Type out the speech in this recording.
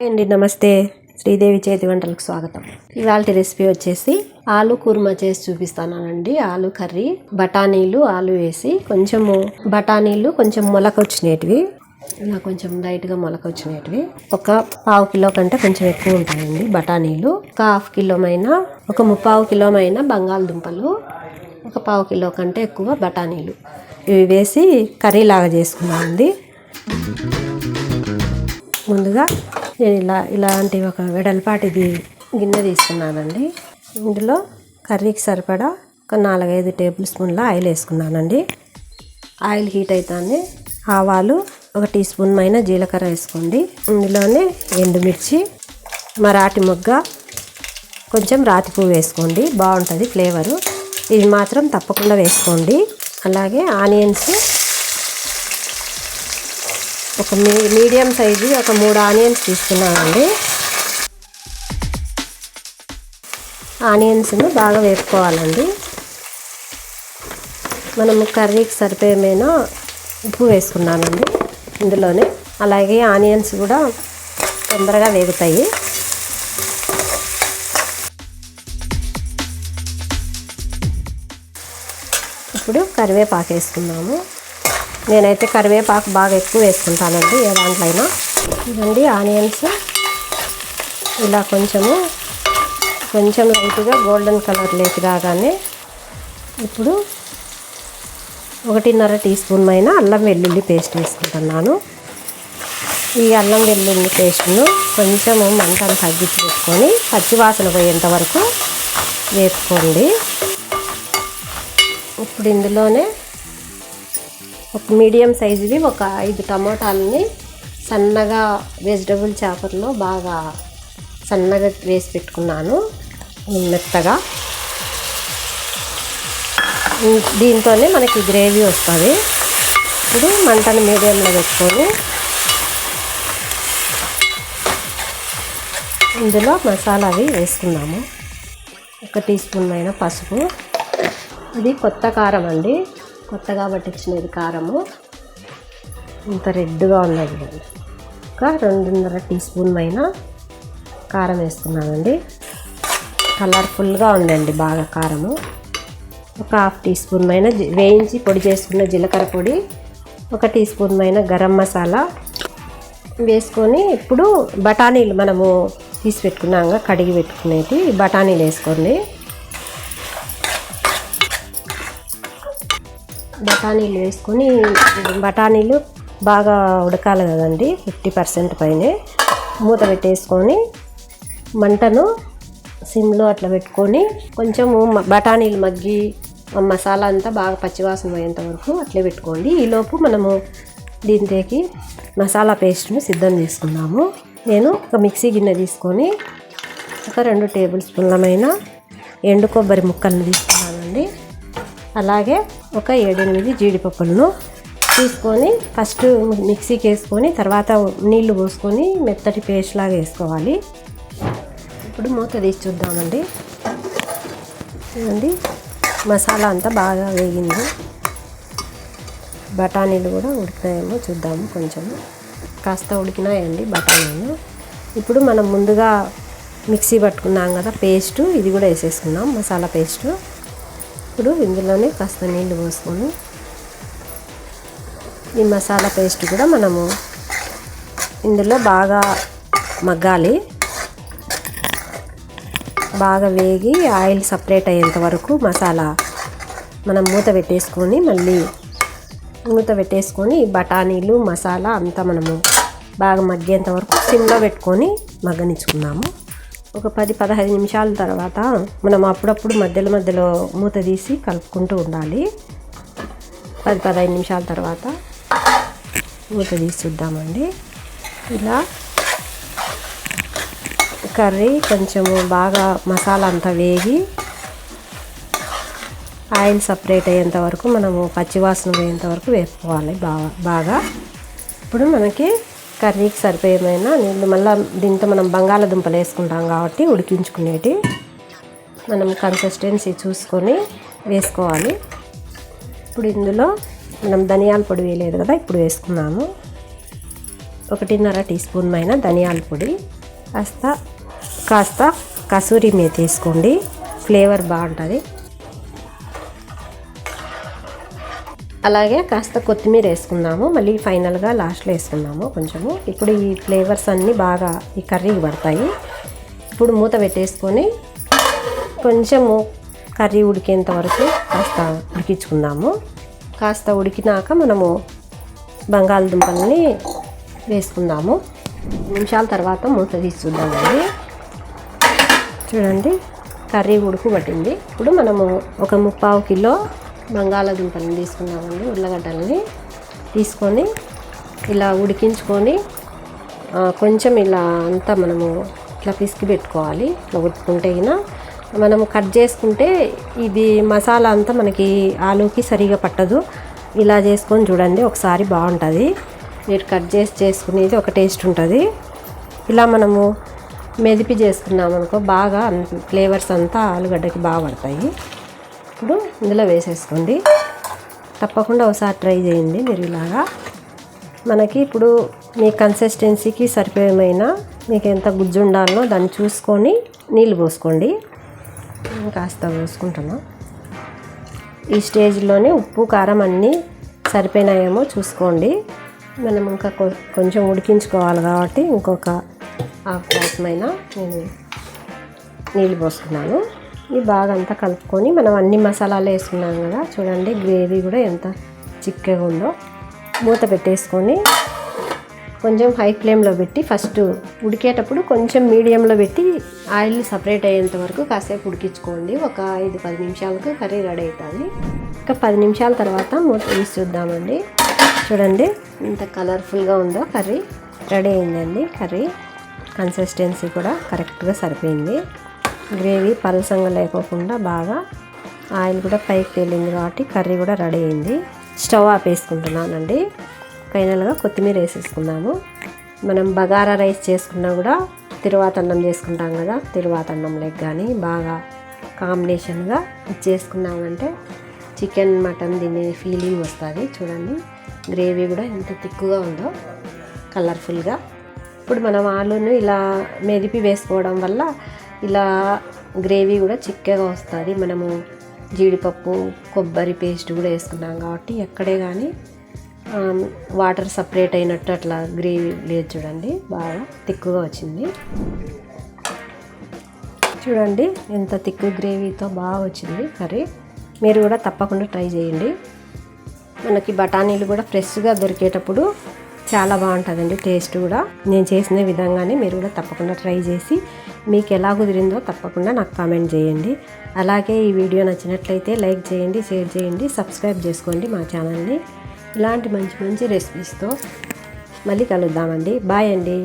అండి నమస్తే. శ్రీదేవి చేతి వంటలకు స్వాగతం. ఇవాళ రెసిపీ వచ్చేసి ఆలు కుర్మా చేసి చూపిస్తానండి. ఆలు కర్రీ బఠానీలు ఆలు వేసి కొంచెము బఠానీలు కొంచెం మొలకొచ్చినటివి ఇలా కొంచెం లైట్గా మొలకొచ్చినటివి ఒక పావు కిలో కంటే కొంచెం ఎక్కువ ఉంటాయండి బఠానీలు. ఒక హాఫ్ కిలోమైన ఒక ముప్పావు కిలోమైన బంగాళదుంపలు ఒక పావు కిలో కంటే ఎక్కువ బఠానీలు. ఇవి వేసి కర్రీ లాగా చేసుకున్నామండి ముందుగా నేను ఇలా ఇలాంటి ఒక వెడల్పాటిది గిన్నె తీసుకున్నానండి. ఇందులో కర్రీకి సరిపడా ఒక నాలుగైదు టేబుల్ స్పూన్ల ఆయిల్ వేసుకున్నానండి. ఆయిల్ హీట్ అవుతుంది ఆవాలు ఒక టీ స్పూన్ పైన జీలకర్ర వేసుకోండి. ఇందులోనే ఎండుమిర్చి మరాఠీ మొగ్గ కొంచెం రాతి పువ్వు వేసుకోండి. బాగుంటుంది ఫ్లేవరు. ఇవి మాత్రం తప్పకుండా వేసుకోండి. అలాగే ఆనియన్స్ ఒక మీ మీడియం సైజు ఒక మూడు ఆనియన్స్ తీసుకున్నానండి. ఆనియన్స్ను బాగా వేపుకోవాలండి. మనము కర్రీకి సరిపోయేమైనా ఉప్పు వేసుకున్నానండి ఇందులోనే. అలాగే ఆనియన్స్ కూడా తొందరగా వేగుతాయి. ఇప్పుడు కరివేపాకు వేసుకున్నాము నేనైతే కరివేపాకు బాగా ఎక్కువ వేసుకుంటానండి ఏ దాంట్లో అయినా ఇదండి ఆనియన్స్. ఇలా కొంచెము కొంచెం లైట్గా గోల్డెన్ కలర్ లేకి రాగానే ఇప్పుడు ఒకటిన్నర టీ స్పూన్ పైన అల్లం వెల్లుల్లి పేస్ట్ వేసుకుంటున్నాను. ఈ అల్లం వెల్లుల్లి పేస్ట్ను కొంచెము మంటను తగ్గించి పెట్టుకొని పచ్చివాసన పోయేంత వరకు వేపుకోండి. ఇప్పుడు ఇందులోనే ఒక మీడియం సైజువి ఒక ఐదు టమోటాలని సన్నగా వెజిటబుల్ చాపర్లో బాగా సన్నగా వేసి పెట్టుకున్నాను మెత్తగా. దీంతోనే మనకి గ్రేవీ వస్తుంది. ఇప్పుడు మంటను మీడియంలో పెట్టుకొని ఇందులో మసాలా అవి వేసుకున్నాము ఒక టీ స్పూన్ అయిన పసుపు. ఇది కొత్త కారం అండి. కొత్తగా పట్టించినది కారము. ఇంత రెడ్గా ఉన్నది. ఒక రెండున్నర టీ స్పూన్ పైన కారం వేసుకున్నానండి కలర్ఫుల్గా ఉందండి బాగా కారము. ఒక హాఫ్ టీ స్పూన్ పైన వేయించి పొడి చేసుకున్న జీలకర్ర పొడి ఒక టీ స్పూన్ పైన గరం మసాలా వేసుకొని ఇప్పుడు బఠానీలు మనము తీసి పెట్టుకున్నాక కడిగి పెట్టుకునేది బఠానీలు వేసుకోండి. బఠానీలు వేసుకొని బఠానీలు బాగా ఉడకాలి కదండి ఫిఫ్టీ పర్సెంట్ పైనే. మూత పెట్టేసుకొని మంటను సిమ్లో అట్లా పెట్టుకొని కొంచెము బఠానీలు మగ్గి మసాలా అంతా బాగా పచ్చివాసన పోయేంత వరకు అట్లే పెట్టుకోండి. ఈలోపు మనము దీంట్లోకి మసాలా పేస్ట్ను సిద్ధం చేసుకుందాము నేను ఒక మిక్సీ గిన్నె తీసుకొని ఒక రెండు టేబుల్ స్పూన్లమైన ఎండు కొబ్బరి ముక్కలను తీసుకున్నానండి. అలాగే ఒక ఏడెనిమిది జీడిపప్పులను తీసుకొని ఫస్ట్ మిక్సీకి వేసుకొని తర్వాత నీళ్ళు పోసుకొని మెత్తటి పేస్ట్ లాగా వేసుకోవాలి. ఇప్పుడు మూత తీసి చూద్దామండి. చూడండి మసాలా అంతా బాగా వేగింది. బఠానీలు కూడా ఉడికినాయేమో చూద్దాము కొంచెం. కాస్త ఉడికినాయండి బఠానీలు. ఇప్పుడు మనం ముందుగా మిక్సీ పట్టుకున్నాం కదా పేస్టు. ఇది కూడా వేసేసుకున్నాం మసాలా పేస్టు. ఇప్పుడు ఇందులోనే కాస్త నీళ్ళు పోసుకొని ఈ మసాలా పేస్ట్ కూడా మనము ఇందులో బాగా మగ్గాలి. బాగా వేగి ఆయిల్ సపరేట్ అయ్యేంత వరకు మసాలా మనం మూత పెట్టేసుకొని మళ్ళీ మూత పెట్టేసుకొని బఠానీలు మసాలా అంతా మనము బాగా మగ్గేంత వరకు సిమ్లో పెట్టుకొని మగ్గనిచ్చుకున్నాము. ఒక పది పదహైదు నిమిషాల తర్వాత మనం అప్పుడప్పుడు మధ్యలో మధ్యలో మూత తీసి కలుపుకుంటూ ఉండాలి. పది పదహైదు నిమిషాల తర్వాత మూత తీసి చూద్దామండి. ఇలా కర్రీ కొంచెము బాగా మసాలా అంతా వేగి ఆయిల్ సపరేట్ అయ్యేంత వరకు మనము పచ్చివాసన పోయేంత వరకు వేసుకోవాలి బాగా. బాగా ఇప్పుడు మనకి కర్రీకి సరిపోయేమైనా నీళ్ళు మళ్ళీ దీంతో మనం బంగాళదుంపలు వేసుకుంటాం కాబట్టి ఉడికించుకునేటి మనం కన్సిస్టెన్సీ చూసుకొని వేసుకోవాలి. ఇప్పుడు ఇందులో మనం ధనియాల పొడి వేయలేదు కదా ఇప్పుడు వేసుకున్నాము ఒకటిన్నర టీ స్పూన్ పైన ధనియాల పొడి కాస్త కాస్త కసూరి మేతి తీసుకోండి ఫ్లేవర్ బాగుంటుంది. అలాగే కాస్త కొత్తిమీర వేసుకుందాము. మళ్ళీ ఫైనల్గా లాస్ట్లో వేసుకుందాము కొంచెము. ఇప్పుడు ఈ ఫ్లేవర్స్ అన్నీ బాగా ఈ కర్రీకి పడతాయి. ఇప్పుడు మూత పెట్టేసుకొని కొంచెము కర్రీ ఉడికేంత వరకు కాస్త ఉడికించుకుందాము. కాస్త ఉడికినాక మనము బంగాళదుంపల్ని వేసుకుందాము. నిమిషాల తర్వాత మూత తీసి చూద్దామండి చూడండి కర్రీ ఉడుకు పట్టింది. ఇప్పుడు మనము ఒక ముప్పావు కిలో బంగాళాదుంపలను తీసుకున్నామండి ఉల్లగడ్డలని తీసుకొని ఇలా ఉడికించుకొని కొంచెం ఇలా అంతా మనము ఇట్లా పిసికి పెట్టుకోవాలి ఇట్లా ఉడుకుంటే మనము కట్ చేసుకుంటే ఇది మసాలా అంతా మనకి ఆలూకి సరిగా పట్టదు. ఇలా చేసుకొని చూడండి ఒకసారి బాగుంటుంది. మీరు కట్ చేసి చేసుకునేది ఒక టేస్ట్ ఉంటుంది. ఇలా మనము మెదిపి చేసుకున్నాం అనుకో బాగా ఫ్లేవర్స్ అంతా ఆలుగడ్డకి బాగా పడతాయి. ఇప్పుడు ఇందులో వేసేసుకోండి. తప్పకుండా ఒకసారి ట్రై చేయండి మీరు ఇలాగా. మనకి ఇప్పుడు మీ కన్సిస్టెన్సీకి సరిపోయమైన మీకు ఎంత గుజ్జు ఉండాలో దాన్ని చూసుకొని నీళ్ళు పోసుకోండి. నేను కాస్త పోసుకుంటున్నా. ఈ స్టేజ్లోనే ఉప్పు కారం అన్నీ సరిపోయినాయేమో చూసుకోండి. మనం ఇంకా కొంచెం ఉడికించుకోవాలి కాబట్టి ఇంకొక హాఫ్ గ్లాస్మైన నేను నీళ్ళు పోసుకున్నాను. ఇది బాగా అంతా కలుపుకొని మనం అన్ని మసాలాలు వేసుకున్నాం కదా చూడండి గ్రేవీ కూడా ఎంత చిక్కగా ఉందో. మూత పెట్టేసుకొని కొంచెం హై ఫ్లేమ్లో పెట్టి ఫస్ట్ ఉడికేటప్పుడు కొంచెం మీడియంలో పెట్టి ఆయిల్ సపరేట్ అయ్యేంత వరకు కాసేపు ఉడికించుకోండి. ఒక ఐదు పది నిమిషాలకు కర్రీ రెడీ అవుతుంది ఇంకా పది నిమిషాల తర్వాత మూత తీసి చూద్దామండి. చూడండి ఎంత కలర్ఫుల్గా ఉందో కర్రీ. రెడీ అయిందండి కర్రీ. కన్సిస్టెన్సీ కూడా కరెక్ట్గా సరిపోయింది. గ్రేవీ పలసంగా లేకోకుండా బాగా ఆయిల్ కూడా పైకి తేలింది కాబట్టి కర్రీ కూడా రెడీ అయింది. స్టవ్ ఆపేసుకుంటున్నానండి. ఫైనల్గా కొత్తిమీర వేసేసుకున్నాము మనం బగారా రైస్ చేసుకున్నా కూడా తిరువాత అన్నం చేసుకుంటాం కదా తిరువాత అన్నంలోకి కానీ బాగా కాంబినేషన్గా చేసుకున్నామంటే చికెన్ మటన్ తినే ఫీలింగ్ వస్తుంది. చూడండి గ్రేవీ కూడా ఎంత తిక్కుగా ఉందో కలర్ఫుల్గా. ఇప్పుడు మనం ఆలును ఇలా మెదిపి వేసుకోవడం వల్ల ఇలా గ్రేవీ కూడా చిక్కగా వస్తుంది. మనము జీడిపప్పు కొబ్బరి పేస్ట్ కూడా వేసుకున్నాం కాబట్టి ఎక్కడే కానీ వాటర్ సపరేట్ అయినట్టు అట్లా గ్రేవీ లేదు చూడండి. బాగా తిక్కుగా వచ్చింది. చూడండి ఎంత తిక్కు గ్రేవీతో బాగా వచ్చింది కర్రీ. మీరు కూడా తప్పకుండా ట్రై చేయండి. మనకి బఠానీలు కూడా ఫ్రెష్గా దొరికేటప్పుడు చాలా బాగుంటుందండి టేస్ట్ కూడా. నేను చేసిన విధంగానే మీరు కూడా తప్పకుండా ట్రై చేసి మీకు ఎలా కుదిరిందో తప్పకుండా నాకు కామెంట్ చేయండి. అలాగే ఈ వీడియో నచ్చినట్లయితే లైక్ చేయండి షేర్ చేయండి సబ్స్క్రైబ్ చేసుకోండి మా ఛానల్ని. ఇలాంటి మంచి మంచి రెసిపీస్తో మళ్ళీ కలుద్దామండి. బాయ్ అండి.